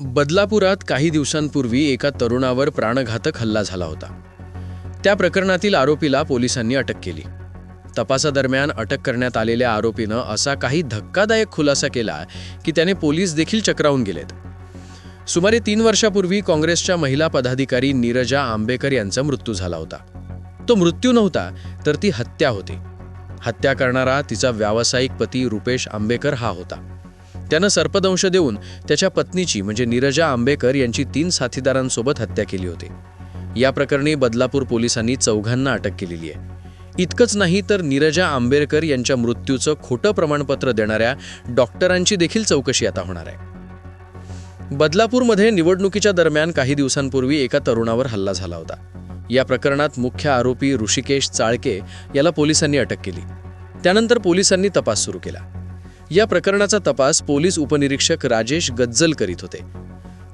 बदलापुरात काही दिवसांपूर्वी एका तरुणावर प्राणघातक हल्ला झाला होता. त्या प्रकरणातील आरोपीला पोलिसांनी अटक केली. तपासादरम्यान अटक करण्यात आलेल्या आरोपीनं असा काही धक्कादायक खुलासा केला की त्याने पोलीस देखील चक्रावून गेलेत. सुमारे तीन वर्षापूर्वी काँग्रेसच्या महिला पदाधिकारी नीरजा आंबेकर यांचा मृत्यू झाला होता. तो मृत्यू नव्हता तर ती हत्या होती. हत्या करणारा तिचा व्यावसायिक पती रुपेश आंबेकर हा होता. त्यानं सर्पदंश देऊन त्याच्या पत्नीची म्हणजे नीरजा आंबेकर यांची तीन साथीदारांसोबत हत्या केली होती. या प्रकरणी बदलापूर पोलिसांनी चौघांना अटक केलेली आहे. इतकंच नाही तर नीरजा आंबेडकर यांच्या मृत्यूचं खोटं प्रमाणपत्र देणाऱ्या डॉक्टरांची देखील चौकशी आता होणार आहे. बदलापूरमध्ये निवडणुकीच्या दरम्यान काही दिवसांपूर्वी एका तरुणावर हल्ला झाला होता. या प्रकरणात मुख्य आरोपी ऋषिकेश चाळके याला पोलिसांनी अटक केली. त्यानंतर पोलिसांनी तपास सुरू केला. या प्रकरणाचा तपास पोलीस उपनिरीक्षक राजेश गज्जल करीत होते.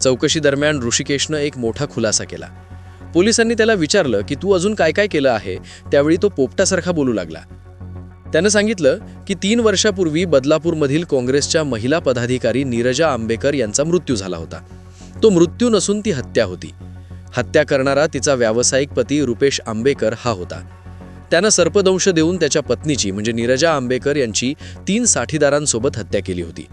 चौकशी दरम्यान ऋषिकेशनं एक मोठा खुलासा केला. पोलिसांनी त्याला विचारलं की तू अजून काय काय केलं आहे? त्यावेळी तो पोपटासारखा बोलू लागला. त्यानं सांगितलं की तीन वर्षापूर्वी बदलापूरमधील काँग्रेसच्या महिला पदाधिकारी नीरजा आंबेकर यांचा मृत्यू झाला होता. तो मृत्यू नसून ती हत्या होती. हत्या करणारा तिचा व्यावसायिक पती रुपेश आंबेकर हा होता. त्यानं सर्पदंश देऊन त्याच्या पत्नीची म्हणजे नीरजा आंबेकर यांची तीन साठीदारांसोबत हत्या केली होती.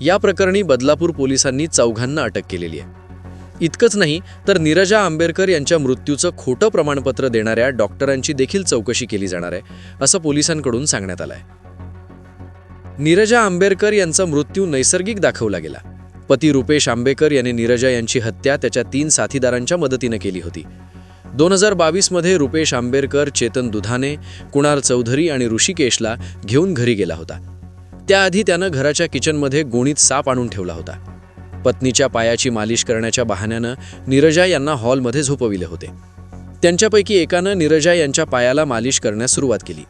या प्रकरणी बदलापूर पोलिसांनी चौघांना अटक केलेली आहे. इतकंच नाही तर नीरजा आंबेडकर यांच्या मृत्यूचं खोटं प्रमाणपत्र देणाऱ्या डॉक्टरांची देखील चौकशी केली जाणार आहे असं पोलिसांकडून सांगण्यात आलं आहे नीरजा आंबेडकर यांचा मृत्यू नैसर्गिक दाखवला गेला. पती रुपेश आंबेकर यांनी नीरजा यांची हत्या त्याच्या तीन साथीदारांच्या मदतीनं केली होती. दोन हजार बावीसमध्ये रुपेश आंबेडकर चेतन दुधाने कुणाल चौधरी आणि ऋषिकेशला घेऊन घरी गेला होता. त्याआधी त्यानं घराच्या किचनमध्ये गोणीत साप आणून ठेवला होता. पत्नीच्या पायाची मालिश करण्याच्या बहाण्यानं नीरजा यांना हॉलमध्ये झोपविले होते. त्यांच्यापैकी एकानं नीरजा यांच्या पायाला मालिश करण्यास सुरुवात केली.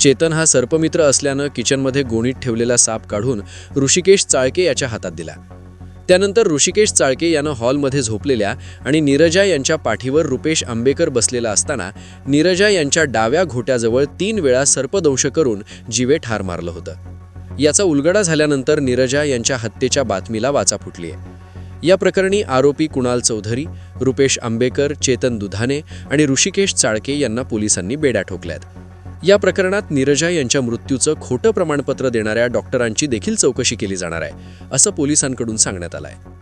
चेतन हा सर्पमित्र असल्यानं किचनमध्ये गोणीत ठेवलेला साप काढून ऋषिकेश चाळके याच्या हातात दिला. त्यानंतर ऋषिकेश चाळके यानं हॉलमध्ये झोपलेल्या आणि नीरजा यांच्या पाठीवर रुपेश आंबेकर बसलेला असताना नीरजा यांच्या डाव्या घोट्याजवळ तीन वेळा सर्पदंश करून जीवे ठार मारलं होतं. याचा उलगडा झाल्यानंतर नीरजा यांच्या हत्येच्या बातमीला वाचा फुटली आहे या प्रकरणी आरोपी कुणाल चौधरी रुपेश आंबेकर चेतन दुधाने आणि ऋषिकेश चाळके यांना पोलिसांनी बेड्या ठोकल्यात. या प्रकरणात नीरजा यांच्या मृत्यूचं खोटं प्रमाणपत्र देणाऱ्या डॉक्टरांची देखील चौकशी केली जाणार आहे असं पोलिसांकडून सांगण्यात आलं आहे